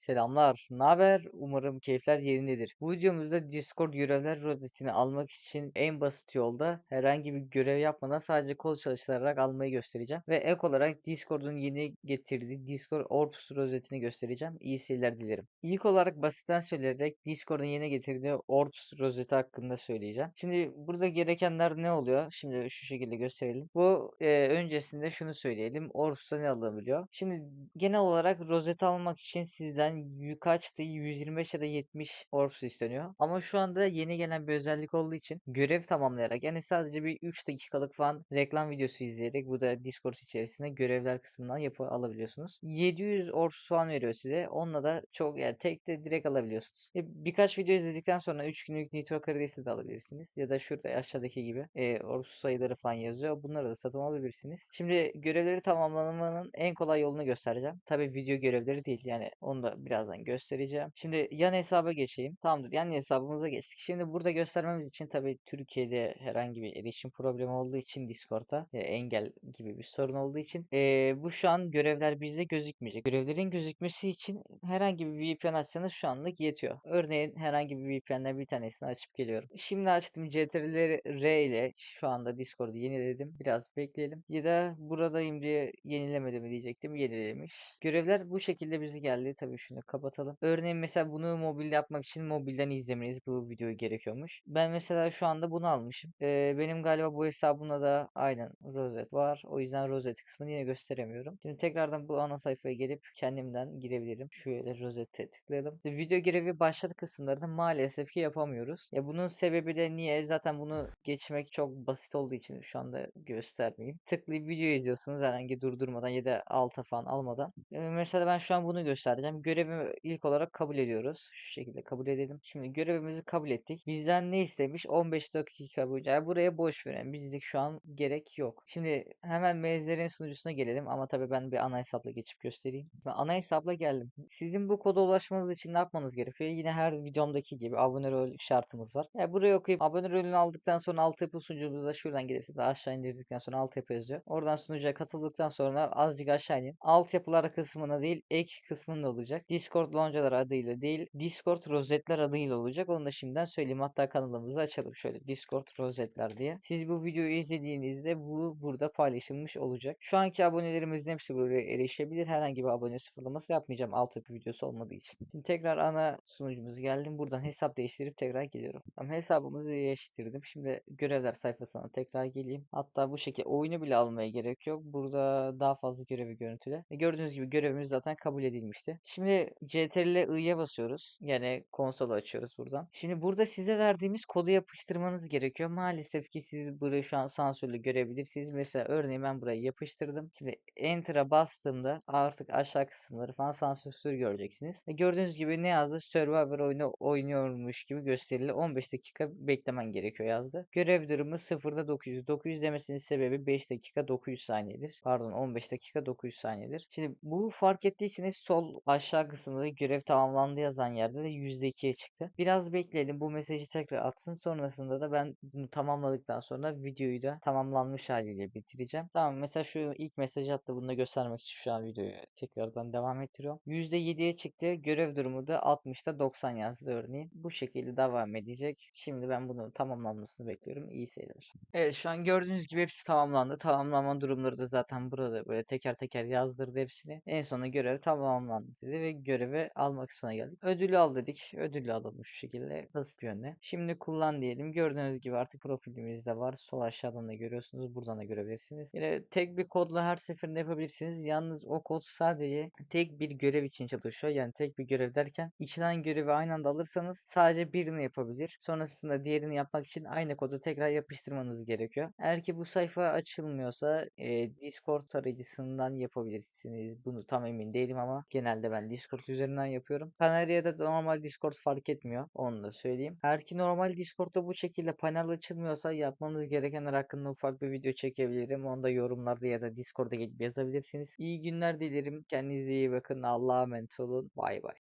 Selamlar, ne haber? Umarım keyifler yerindedir. Bu videomuzda Discord görevler rozetini almak için en basit yolda herhangi bir görev yapmadan sadece kod çalıştırarak almayı göstereceğim. Ve ek olarak Discord'un yeni getirdiği Discord Orbs rozetini göstereceğim. İyi seyirler dilerim. İlk olarak basitten söyleyerek Discord'un yeni getirdiği Orbs rozeti hakkında söyleyeceğim. Şimdi burada gerekenler ne oluyor? Şimdi şu şekilde gösterelim. Bu e, öncesinde şunu söyleyelim. Orbs'ta ne alınabiliyor? Şimdi genel olarak rozet almak için sizden yu- kaçtı 125 ya da 70 Orbs isteniyor. Ama şu anda yeni gelen bir özellik olduğu için görev tamamlayarak yani sadece bir 3 dakikalık falan reklam videosu izleyerek bu da Discord içerisinde görevler kısmından yapı alabiliyorsunuz. 700 Orbs falan veriyor size. Onunla da çok yani tek de direkt alabiliyorsunuz. E, birkaç video izledikten sonra 3 günlük Nitro karidesi de alabilirsiniz. Ya da şurada aşağıdaki gibi e, Orbs sayıları falan yazıyor. Bunları da satın alabilirsiniz. Şimdi görevleri tamamlamanın en kolay yolunu göstereceğim. Tabii video görevleri değil yani onu da birazdan göstereceğim. Şimdi yan hesaba geçeyim. Tamamdır yan hesabımıza geçtik. Şimdi burada göstermemiz için tabii Türkiye'de herhangi bir erişim problemi olduğu için Discord'a e, engel gibi bir sorun olduğu için e, bu şu an görevler bizde gözükmeyecek. Görevlerin gözükmesi için herhangi bir VPN açsanız şu anlık yetiyor. Örneğin herhangi bir VPN'den bir tanesini açıp geliyorum. Şimdi açtım CTRL R ile şu anda Discord'u yeniledim. Biraz bekleyelim. Ya da buradayım diye yenilemedi mi diyecektim. Yenilemiş. Görevler bu şekilde bize geldi. Tabii şunu kapatalım. Örneğin mesela bunu mobilde yapmak için mobilden izlemeniz bu videoyu gerekiyormuş. Ben mesela şu anda bunu almışım. Ee, benim galiba bu hesabımda da aynen rozet var. O yüzden rozet kısmını yine gösteremiyorum. Şimdi tekrardan bu ana sayfaya gelip kendimden girebilirim. Şöyle rozete tıklayalım. İşte video görevi başladı kısımlarını maalesef ki yapamıyoruz. Ya bunun sebebi de niye? Zaten bunu geçmek çok basit olduğu için şu anda göstermeyeyim. Tıklayıp video izliyorsunuz herhangi durdurmadan ya da alta falan almadan. Ee, mesela ben şu an bunu göstereceğim. Görevi ilk olarak kabul ediyoruz. Şu şekilde kabul edelim. Şimdi görevimizi kabul ettik. Bizden ne istemiş? 15 dakika boyunca. Yani buraya boş verin. Bizlik şu an gerek yok. Şimdi hemen MZR'nin sunucusuna gelelim. Ama tabii ben bir ana hesapla geçip göstereyim. Ben ana hesapla geldim. Sizin bu koda ulaşmanız için ne yapmanız gerekiyor? Yine her videomdaki gibi abone rol şartımız var. Yani buraya okuyup abone rolünü aldıktan sonra altyapı sunucumuza şuradan gelirsiniz. Aşağı indirdikten sonra altyapı yazıyor. Oradan sunucuya katıldıktan sonra azıcık aşağı inin. Altyapılar kısmına değil ek kısmında olacak. Discord loncalar adıyla değil Discord rozetler adıyla olacak. Onu da şimdiden söyleyeyim. Hatta kanalımızı açalım şöyle Discord rozetler diye. Siz bu videoyu izlediğinizde bu burada paylaşılmış olacak. Şu anki abonelerimizin hepsi buraya erişebilir. Herhangi bir abone sıfırlaması yapmayacağım altyapı videosu olmadığı için. Şimdi tekrar ana sunucumuza geldim. Buradan hesap değiştirip tekrar geliyorum. Tamam hesabımızı değiştirdim. Şimdi görevler sayfasına tekrar geleyim. Hatta bu şekilde oyunu bile almaya gerek yok. Burada daha fazla görevi görüntüle. E, Gördüğünüz gibi görevimiz zaten kabul edilmişti. Şimdi CTRL I'ye basıyoruz. Yani konsolu açıyoruz buradan. Şimdi burada size verdiğimiz kodu yapıştırmanız gerekiyor. Maalesef ki siz burayı şu an sansürlü görebilirsiniz. Mesela örneğin ben burayı yapıştırdım. Şimdi Enter'a bastığımda artık aşağı kısımları falan sansürsüz göreceksiniz. E, gördüğünüz gibi ne yazdı? Survivor oyunu oynuyormuş gibi gösterili 15 dakika beklemen gerekiyor yazdı. Görev durumu 0'da 900. 900 demesinin sebebi 5 dakika 900 saniyedir. Pardon 15 dakika 900 saniyedir. Şimdi bu fark ettiyseniz sol aşağı kısımda görev tamamlandı yazan yerde de %2'ye çıktı. Biraz bekleyelim bu mesajı tekrar atsın. Sonrasında da ben bunu tamamladıktan sonra videoyu da tamamlanmış haliyle bitireceğim. Tamam mesela şu ilk mesajı attı bunu da göstermek için şu an videoyu tekrardan devam ettiriyorum. %7'ye çıktı. Görev durumu da 60'ta 90 yazdı örneğin. Bu şekilde devam edecek. Şimdi ben bunu tamamlanmasını bekliyorum. İyi seyirler. Evet şu an gördüğünüz gibi hepsi tamamlandı. Tamamlanma durumları da zaten burada böyle teker teker yazdırdı hepsini. En sonunda görev tamamlandı dedi ve görevi alma kısmına geldik. Ödülü al dedik. Ödülü alalım şu şekilde basit bir yönde. Şimdi kullan diyelim. Gördüğünüz gibi artık profilimizde var. Sol aşağıdan da görüyorsunuz. Buradan da görebilirsiniz. Yine tek bir kodla her seferinde yapabilirsiniz. Yalnız o kod sadece tek bir görev için çalışıyor. Yani tek bir görev derken tane görevi aynı anda alırsanız sadece birini yapabilir. Sonrasında diğerini yapmak için aynı kodu tekrar yapıştırmanız gerekiyor. Eğer ki bu sayfa açılmıyorsa e, Discord tarayıcısından yapabilirsiniz. Bunu tam emin değilim ama genelde ben Discord üzerinden yapıyorum. Kanarya'da da normal Discord fark etmiyor. Onu da söyleyeyim. Eğer ki normal Discord'da bu şekilde panel açılmıyorsa yapmanız gerekenler hakkında ufak bir video çekebilirim. Onu da yorumlarda ya da Discord'a gelip yazabilirsiniz. İyi günler dilerim. Kendinize iyi bakın. Allah'a emanet olun. Bay bay.